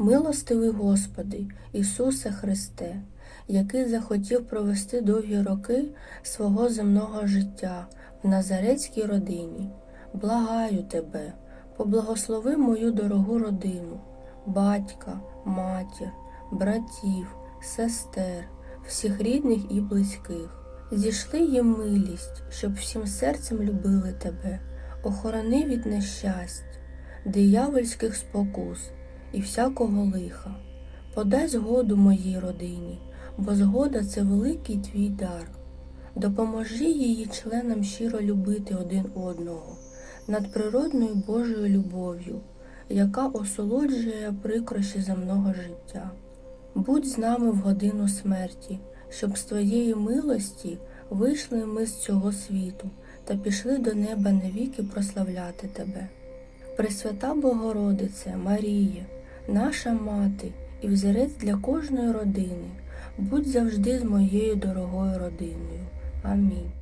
Милостивий Господи, Ісусе Христе, який захотів провести довгі роки свого земного життя в Назарецькій родині, благаю Тебе, поблагослови мою дорогу родину, батька, матір, братів, сестер, всіх рідних і близьких. Зійшли їм милість, щоб всім серцем любили Тебе, охорони від нещасть, диявольських спокус і всякого лиха. Подай згоду моїй родині, бо згода це великий твій дар. Допоможи її членам щиро любити один одного надприродною Божою любов'ю, яка осолоджує прикрощі земного життя. Будь з нами в годину смерті, щоб з твоєї милості вийшли ми з цього світу та пішли до неба навіки прославляти тебе. Пресвята Богородице, Марія, наша мати і взірець для кожної родини, будь завжди з моєю дорогою родиною. Амінь.